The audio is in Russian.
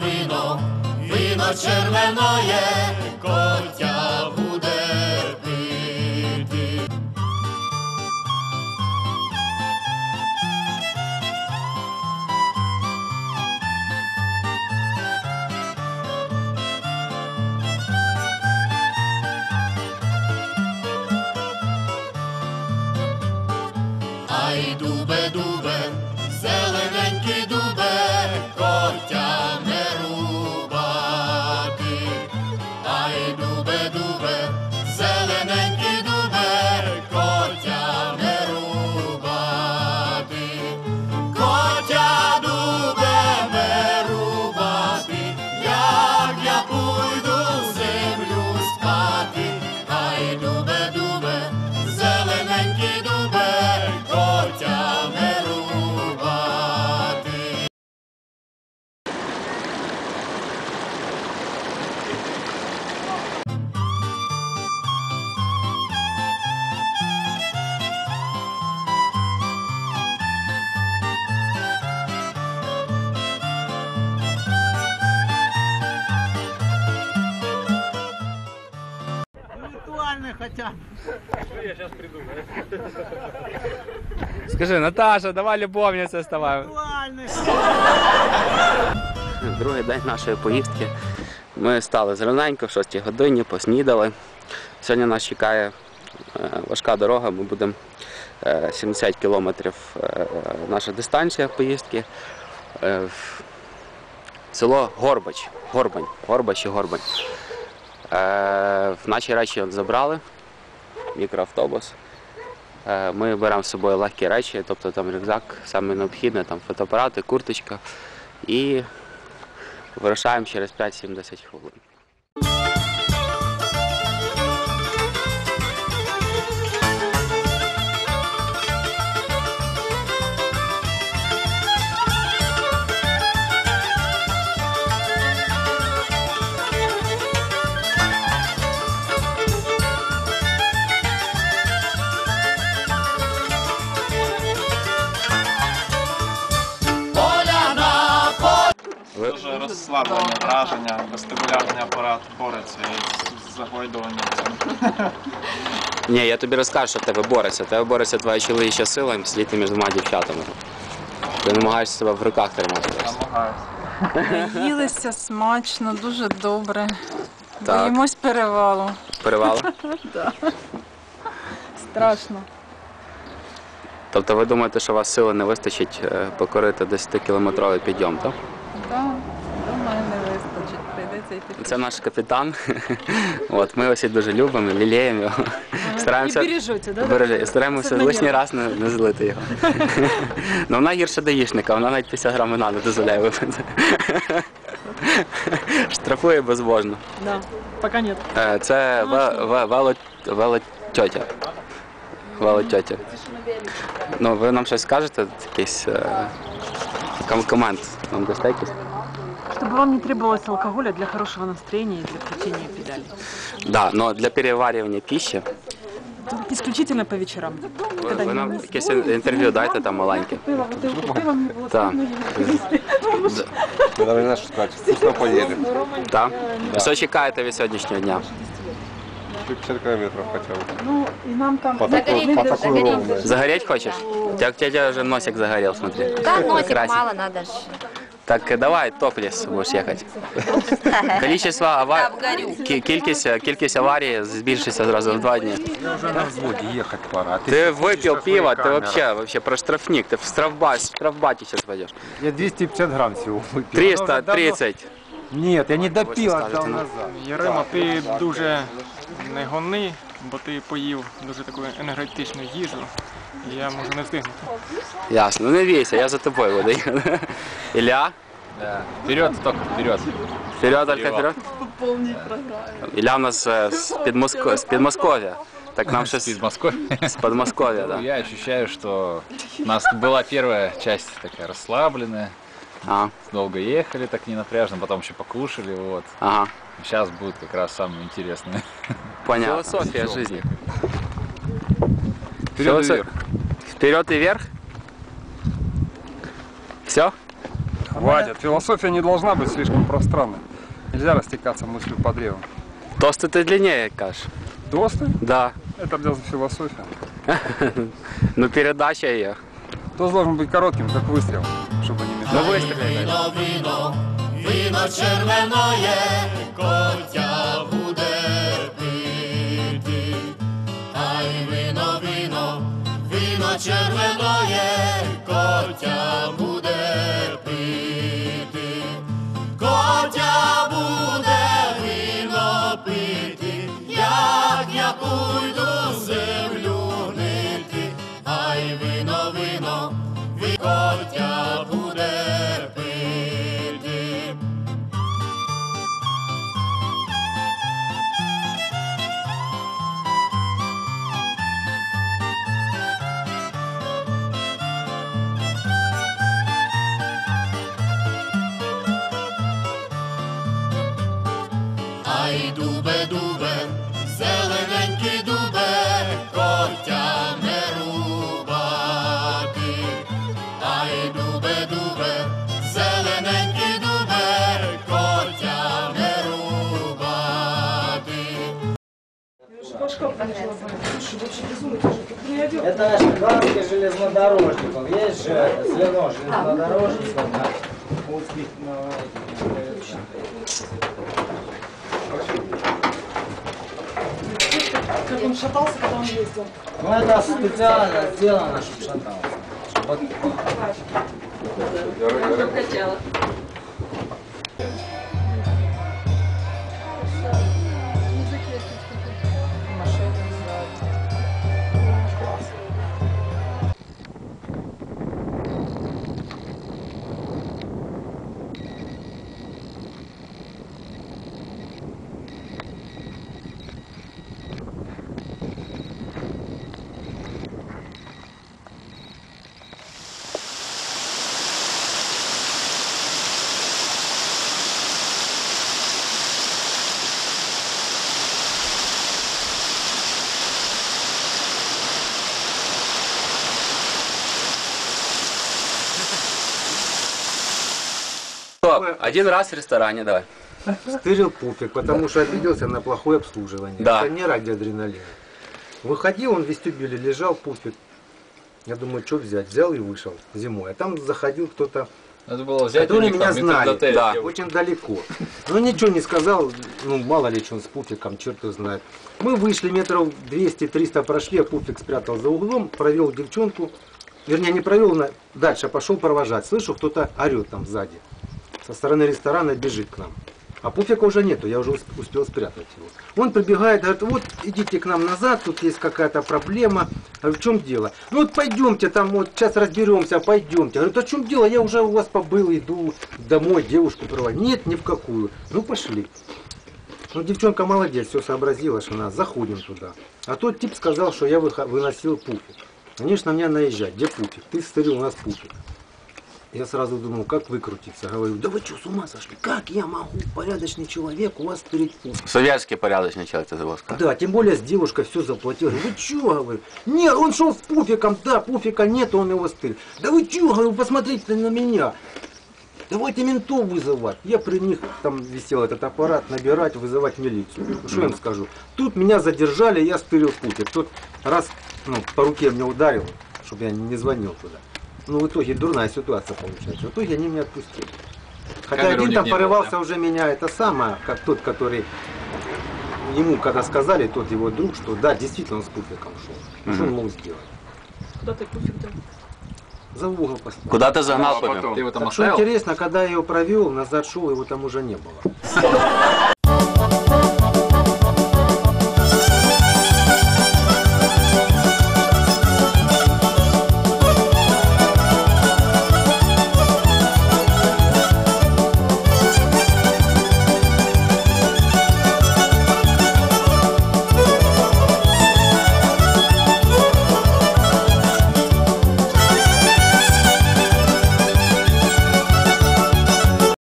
вино, вино червоноє, котя Хотя бы. Скажи, Наташа, давай любовниця ставай. Другий день нашої поїздки. Ми стали зелененько в 6 годині, поснідали. Сьогодні нас чекає е, важка дорога. Ми будемо е, 70 кілометрів е, наша дистанція поїздки. Е, Село Горбач. Горбань. Горбач і Горбань. Е, наші речі забрали. Мікроавтобус. Е, Ми беремо з собою легкі речі, тобто там рюкзак, саме необхідне, там фотоапарати, курточка. І вирушаємо через 5-7-10 хвилин. Розслаблені враження, вестибулярний апарат бореться із загойдуванням. цим. Ні, я тобі розкажу, що в тебе бореться. В тебе бореться твоя чоловіча сила і сидіти між двома дівчатами. Ти намагаєшся себе в руках тримати. Намагаюся. Наїлися смачно, дуже добре. Так. Боїмось перевалу. Перевали? Страшно. Тобто ви думаєте, що у вас сили не вистачить е, покорити 10-кілометровий підйом, так? Так, думаю, не вистачить. Прийдеться йти. Це наш капітан. От, ми всі дуже любимо, ліліємо його. Стараємося, І бережете, да? бережи- стараємося лишній раз не, не злити його. Ну вона гірше даїшника, вона навіть 50 грам вина не дозволяє випити. Штрафує безбожно. Да. Поки ні. Е, Це ве- ве- вело- велотьотя. Велотьотя. Ну, ви нам щось скажете? Якийсь е, ком- комент нам дасте якийсь? Чтобы вам не требовалось алкоголя для хорошего настроения и для крутения педалей. Да, но для переварювання пищи Исключительно по вечерам. ви, ви нам якесь інтерв'ю дайте там маленьке. Так. Надо не что сказать, вкусно поели. Так? Що чекаєте від сьогоднішнього дня? 50 километров хотя бы. Ну, и нам там... По такой, по такой ровной. Загореть хочеш? У тебя, у тебя уже носик загорел, смотри. Да, носик Красить. мало надо ж. Так э, давай, топлес будеш їхати. Количество аварій, кількість, кількість аварій збільшиться зразу в два дні. Уже на взводе ехать пора. А Ты выпил пиво, ты вообще, вообще про штрафник, ты в штрафбат, в штрафбате сейчас пойдешь. Я 250 грамм всего выпил. 330. Нет, я не допил, скажете, отдал ну? назад. Ярима, ти дуже не гони, бо ти поїв дуже таку енергетичну їжу. Я можу не встигнути. Ясно, ну не вейся, я за тобой буду ехать. Илья, Вперед, только вперед. вперед, только вперед. Илья у нас э, с, Подмоско... с Подмосковья. Так нам сейчас Из Москвы. с Подмосковья, да. Я ощущаю, что у нас была первая часть такая расслабленная. А, Долго ехали так ненапряжно, потом еще покушали. Вот. ага, Сейчас будет как раз самое интересное. понятно. Философия жизни. Вперед и Философ- вверх. Вперед и вверх. Все? Хватит. Философия не должна быть слишком пространной. Нельзя растекаться мыслью по древу. Тости ти длиннее, кажеш. Тосты? Да. Это где за философия? Ну передача є. Тост должен быть коротким, как выстрел, чтобы не мешать. Ну вистріли. Вино, вино, вино червоноє, котя червоноє, котя Ай, дубе, дубе, зелененький дубе, котя не рубати. Ай, дубе, дубе, зелененький дубе, котя не рубати. Это шотландский железнодорожник. Он есть же звено железнодорожников на узких на Как он шатался, когда он ездил? Ну это специально сделано, чтобы шатался. Чтоб Стоп, один раз в ресторане, давай. Стырил пуфик, потому что обиделся на плохое обслуживание. Да. Это не ради адреналина. Выходил, он в вестибюле лежал, пуфик. Я думаю, что взять? Взял и вышел зимой. А там заходил кто-то, Надо было взять них меня там знали. Да. Очень далеко. Но ничего не сказал, ну мало ли что он с пуфиком, черт его знает. Мы вышли метров 200-300 прошли, а пуфик спрятал за углом, провел девчонку. Вернее, не провел, дальше пошел провожать. Слышу, кто-то орет там сзади. Со стороны ресторана бежит к нам. А пуфика уже нету, я уже усп- успел спрятать его. Он прибегает, говорит, вот идите к нам назад, тут есть какая-то проблема. Говорю, в чем дело? Ну вот пойдемте, там вот сейчас разберемся, пойдемте. Говорю, да в чем дело? Я уже у вас побыл, иду домой девушку проводить. Нет, ни в какую. Ну пошли. Ну девчонка молодец, все сообразила, что надо, заходим туда. А тот тип сказал, что я выносил пуфик. Конечно, на меня наезжать, где пуфик? Ты стырил у нас пуфик. Я сразу думал, как выкрутиться. Говорю, да вы что, с ума сошли? Как я могу, порядочный человек, у вас стырить пуфик? Советський порядочний чоловік, ти забув сказати. Да, тем более с девушкой все заплатил. Говорю, вы чё, говорю? Нет, он шел с пуфиком, да, пуфика нет, он его стырил. Да вы чё, говорю, посмотрите на меня. Давайте ментов вызывать. Я при них, там висел этот аппарат, набирать, вызывать милицию. Ну, Что я им скажу? Тут меня задержали, я стырил пуфик. Тот раз ну, по руке мне ударил, чтобы я не звонил туда. Ну, в итоге дурная ситуация получается. В итоге они меня отпустили. Хотя Камеры у один там не было, порывался да? уже меня, это самое, как тот, который ему, когда сказали, тот его друг, что да, действительно он с пуфиком шел. Что он мог сделать? Куда ты пуфик дал? За угол поставил. Куди ти загнав А потом ты его там Так что интересно, когда я его провел, назад шел, его там уже не было.